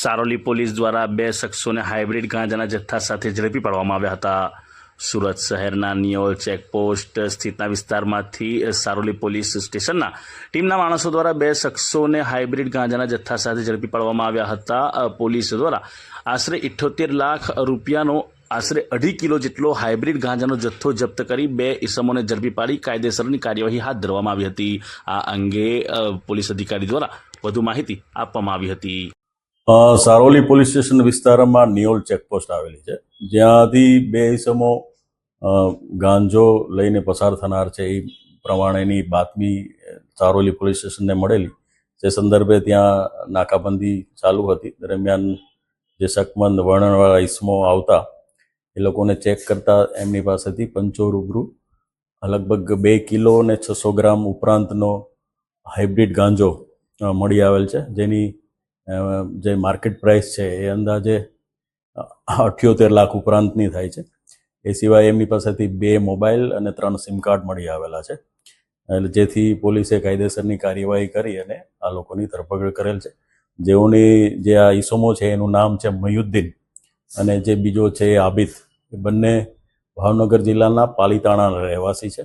Saroli police દ્વારા બે શખ્સોને hybrid ગાંજાના જથ્થા સાથે ઝડપી પાડવામાં આવ્યા હતા. સુરત શહેરના નિયોલ ચેકપોસ્ટ સ્થિતના વિસ્તારમાંથી સારોલી પોલીસ સ્ટેશનના ટીમના માણસો દ્વારા બે શખ્સોને હાઇબ્રિડ ગાંજાના જથ્થા સાથે ઝડપી પાડવામાં આવ્યા હતા. પોલીસ દ્વારા આશરે ઇઠ્ઠોતેર લાખ રૂપિયાનો આશરે અઢી કિલો જેટલો હાઇબ્રિડ ગાંજાનો જથ્થો જપ્ત કરી બે ઇસમોને ઝડપી પાડી કાયદેસરની કાર્યવાહી હાથ ધરવામાં આવી હતી. આ અંગે પોલીસ અધિકારી દ્વારા વધુ માહિતી આપવામાં આવી હતી. સારોલી પોલીસ સ્ટેશન વિસ્તારમાં નિયોલ ચેકપોસ્ટ આવેલી છે. જ્યાંથી બે ઇસમો ગાંજો લઈને પસાર થનાર છે એ પ્રમાણેની બાતમી સારોલી પોલીસ સ્ટેશનને મળેલી. જે સંદર્ભે ત્યાં નાકાબંધી ચાલુ હતી. દરમિયાન જે શકમંદ વર્ણનવાળા ઇસમો આવતા, એ લોકોને ચેક કરતા એમની પાસેથી પંચો રૂબરૂ લગભગ બે કિલો અને છસો ગ્રામ ઉપરાંતનો હાઇબ્રિડ ગાંજો મળી આવેલ છે. જેની જે માર્કેટ પ્રાઇસ છે એ અંદાજે અઠ્યોતેર લાખ ઉપરાંતની થાય છે. એ સિવાય એમની પાસેથી બે મોબાઈલ અને ત્રણ સિમ કાર્ડ મળી આવેલા છે. એટલે જેથી પોલીસે કાયદેસરની કાર્યવાહી કરી અને આ લોકોની ધરપકડ કરેલ છે. જેઓની જે આ ઈસમો છે એનું નામ છે મયુદ્દીન અને જે બીજો છે એ આબિદ. એ બંને ભાવનગર જિલ્લાના પાલીતાણાના રહેવાસી છે.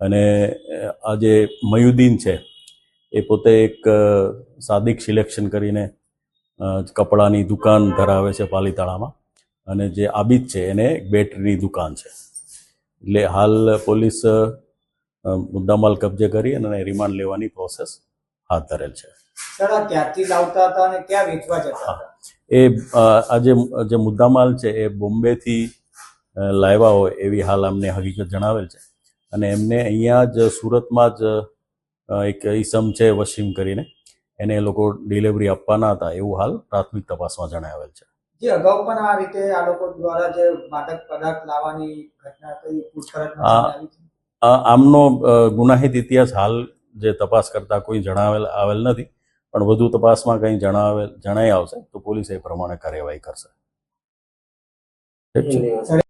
અને આ જે મયુદ્દીન છે એ પોતે એક સાદિક સિલેક્શન કરીને કપડાની દુકાન ધરાવે છે પાલીતાણામાં. અને જે આબિદ છે એને એક બેટરીની દુકાન છે. એટલે હાલ પોલીસ મુદ્દામાલ કબજે કરી અને રિમાન્ડ લેવાની પ્રોસેસ હાથ ધરેલ છે. એ આજે જે મુદ્દામાલ છે એ બોમ્બેથી લાવ્યા હોય એવી હાલ અમને હકીકત જણાવેલ છે. અને એમને અહીંયા જ સુરતમાં જ એક ઈસમ છે વસીમ કરીને. એને એ લોકો ડિલિવરી આપવાના હતા એવું હાલ પ્રાથમિક તપાસમાં જણાવેલ છે. જે અગાઉ પણ આ રીતે આ લોકો દ્વારા જે માદક પદાર્થ લાવવાની ઘટના કઈ આમનો ગુનાહિત ઇતિહાસ હાલ જે તપાસ કરતા કોઈ જણાવેલ આવેલ નથી. પણ વધુ તપાસમાં કંઈ જણાવેલ જણાઈ આવશે તો પોલીસ એ પ્રમાણે કાર્યવાહી કરશે. ઠીક છે? સર